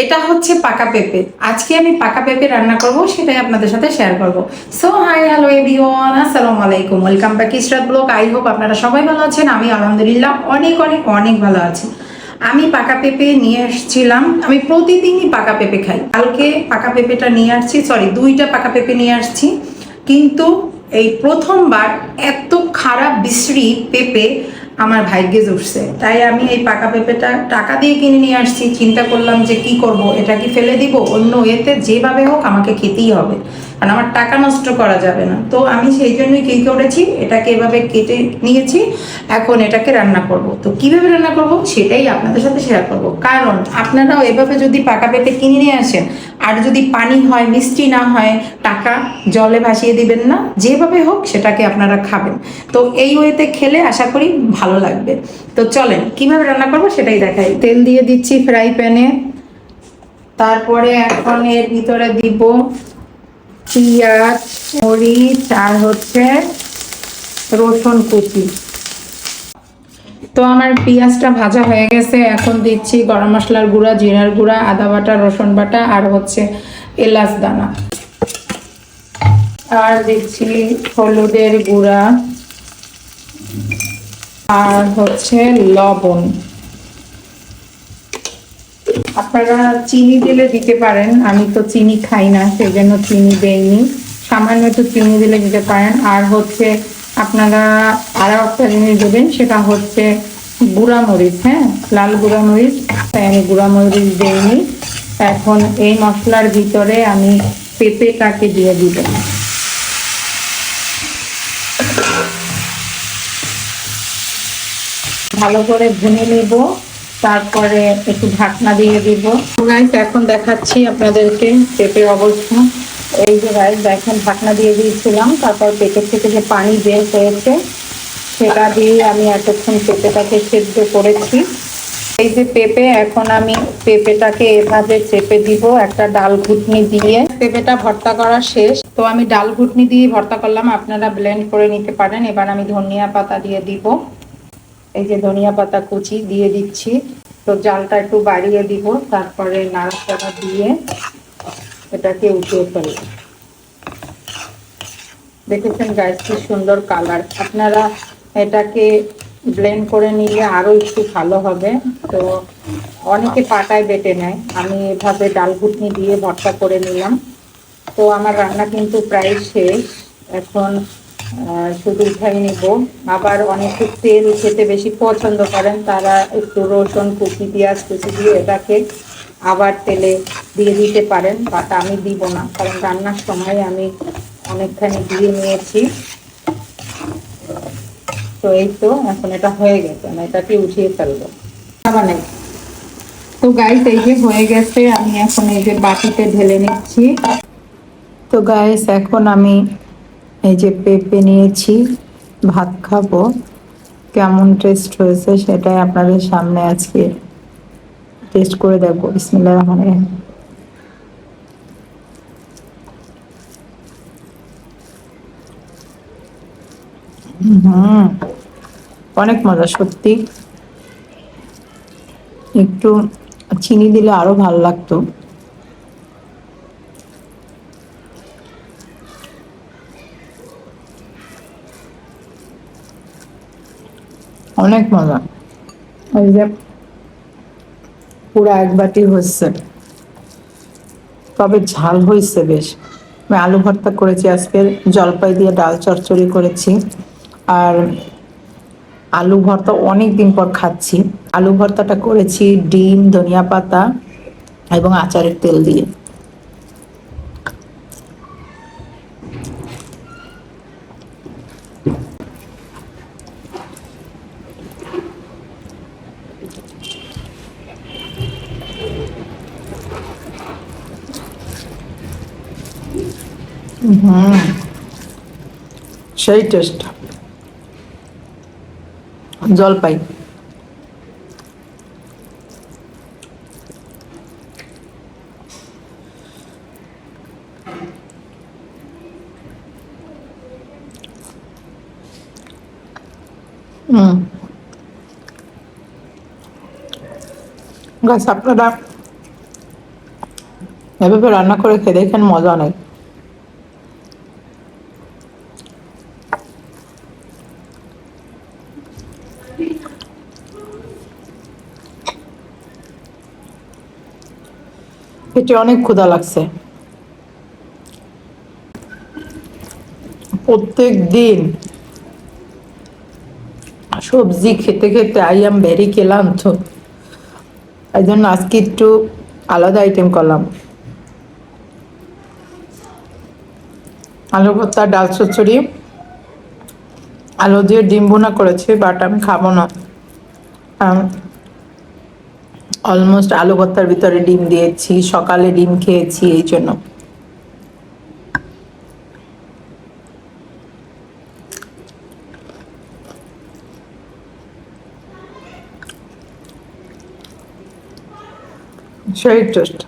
এটা হচ্ছে পাকা পেঁপে। আজকে আমি পাকা পেঁপে রান্না করব, সেটাই আপনাদের সাথে শেয়ার করব। সো হাই হ্যালো এভরিওয়ান আসসালামু আলাইকুম। Welcome back Israt vlog I hope আপনারা সবাই ভালো আছেন, আমি আলহামদুলিল্লাহ অনেক অনেক অনেক ভালো আছি। আমি পাকা পেঁপে নিয়ে এসেছিলাম, আমি প্রতিদিনই পাকা পেঁপে খাই। কালকে পাকা পেঁপেটা নিয়ে আসছি সরি দুইটা পাকা পেঁপে নিয়ে আসছি। কিন্তু এই প্রথমবার এত খারাপ বিশ্রী পেঁপে আমার ভাগ্যে জুটছে তাই আমি এই পাকা পেঁপেটা টাকা দিয়ে কিনে নিয়ে আসছি। চিন্তা করলাম যে কি করব, এটা কি ফেলে দিব? অন্য এতে যেভাবে হোক আমাকে খেতেই হবে। কারণ আমার টাকা নষ্ট করা যাবে না। তো আমি সেই জন্যই কী করেছি, এটাকে এভাবে কেটে নিয়েছি। এখন এটাকে রান্না করব। তো কীভাবে রান্না করব, সেটাই আপনাদের সাথে শেয়ার করব। কারণ আপনারাও এভাবে যদি পাকা পেঁপে কিনে নিয়ে আসেন আর যদি পানি হয়, মিষ্টি না হয়, টাকা জলে ভাসিয়ে দিবেন না, যেভাবে হোক সেটাকে আপনারা খাবেন। তো এই ওয়েতে খেলে আশা করি ভালো লাগবে। তো চলেন, কীভাবে রান্না করব সেটাই দেখাই। তেল দিয়ে দিচ্ছি ফ্রাই প্যানে। তারপরে এখন এর ভিতরে দিব পেঁয়াজ, মরিচ, আর হচ্ছে রসুন কুচি। তো আমার পেঁয়াজটা ভাজা হয়ে গেছে। এখন দিচ্ছি গরম মশলার গুঁড়া, জিরার গুঁড়া, আদা বাটা, রসুন বাটা আর হচ্ছে এলাচ দানা। আর দিচ্ছি হলুদের গুঁড়া আর হচ্ছে লবণ। আপনারা চিনি দিলে দিতে পারেন, আমি তো চিনি খাই না সেই জন্য চিনি দেইনি। সামান্য একটু চিনি দিলে দিতে পারেন। আর হচ্ছে আপনারা আরও একটা জিনিস দেবেন, সেটা হচ্ছে গুঁড়া মরিচ হ্যাঁ? লাল গুঁড়া মরিচ, তাই আমি গুঁড়া মরিচ দেইনি। এখন এই মশলার ভিতরে আমি পেঁপেটাকে দিয়ে দিব? ভালো করে ভুনে নিব, তারপরে একটু ঢাকনা দিয়ে দিব। এখন দেখাচ্ছি আপনাদেরকে পেঁপের অবস্থা। এই যে গাইস দেখেন ঢাকনা দিয়ে দিয়েছিলাম, তারপর পেঁপের থেকে যে পানি বের হয়েছে, সেটা দিয়ে আমি এতক্ষণ পেঁপেটাকে সেদ্ধ করেছি। এই যে পেঁপে, এখন আমি পেঁপেটাকে এভাবে চেপে দিব একটা ডাল ঘুটনি দিয়ে। পেঁপেটা ভর্তা করা শেষ। তো আমি ডাল ঘুটনি দিয়ে ভর্তা করলাম। আপনারা ব্লেন্ড করে নিতে পারেন। এবার আমি ধনিয়া পাতা দিয়ে দিব। এই যে ধনিয়া পাতা কুচি দিয়ে দিচ্ছি। তো জালটা একটু বাড়িয়ে দিব। তারপরে নাড়াচাড়া দিয়ে এটাকে উঠিয়ে ফেলব দেখেছেন গাছ কি সুন্দর কালার আপনারা এটাকে ব্লেন্ড করে নিলে আরও একটু ভালো হবে। তো অনেকে পাটায় বেটে নেয়। আমি এভাবে ডাল ঘুটনি দিয়ে ভর্তা করে নিলাম। তো আমার রান্না কিন্তু প্রায় শেষ। এখন শুধু উঠাই নিব। আবার অনেকে তেল খেতে বেশি পছন্দ করেন। তারা একটু রসুন, কুচি, পেঁয়াজ কুচি দিয়ে এটাকে আবার তেলে দিয়ে দিতে পারেন বাট আমি দিব না, কারণ রান্নার সময় আমি অনেকখানি দিয়ে নিয়েছি। তো এই তো, এখন এটা হয়ে গেছে, আমি এটাকে উঠিয়ে ফেলব। মানে তো গাইস এই যে হয়ে গেছে, আমি এখন এই যে বাটিতে ঢেলে নিচ্ছি। তো গাইস এখন আমি এই যে পেঁপে নিয়েছি, ভাত খাব। কেমন টেস্ট হয়েছে সেটাই আপনাদের সামনে আজকে টেস্ট করে দেখব বিসমিল্লাহ রহমান রহিম। হুম, অনেক মজা সত্যি। একটু চিনি দিলে আরও ভালো লাগতো। অনেক মজা। পুরো এক বাটি হয়েছে। তবে ঝাল হয়েছে বেশ। আমি আলু ভর্তা করেছি আজকে, জলপাই দিয়ে ডাল চচ্চড়ি করেছি। আর আলু ভর্তা অনেক দিন পর খাচ্ছি। আলু ভর্তাটা করেছি ডিম, ধনিয়া পাতা এবং আচারের তেল দিয়ে। হুম সেই টেস্ট জলপাই গাছ আপনারা এভাবে রান্না করে খেয়ে দেখেন মজা নেই পেটে অনেক ক্ষুধা লাগছে। প্রত্যেক দিন সবজি খেতে খেতে আই আম ভেরি খেলাম তো এই জন্য আজকে একটু আলাদা আইটেম করলাম। আলু ভর্তা ডাল চচ্চড়ি আলু দিয়ে ডিম বোনা করেছি বাট আমি খাব না। অলমোস্ট আলু ভর্তার ভিতরে ডিম দিয়েছি, সকালে ডিম খেয়েছি এই জন্য। সেই টেস্ট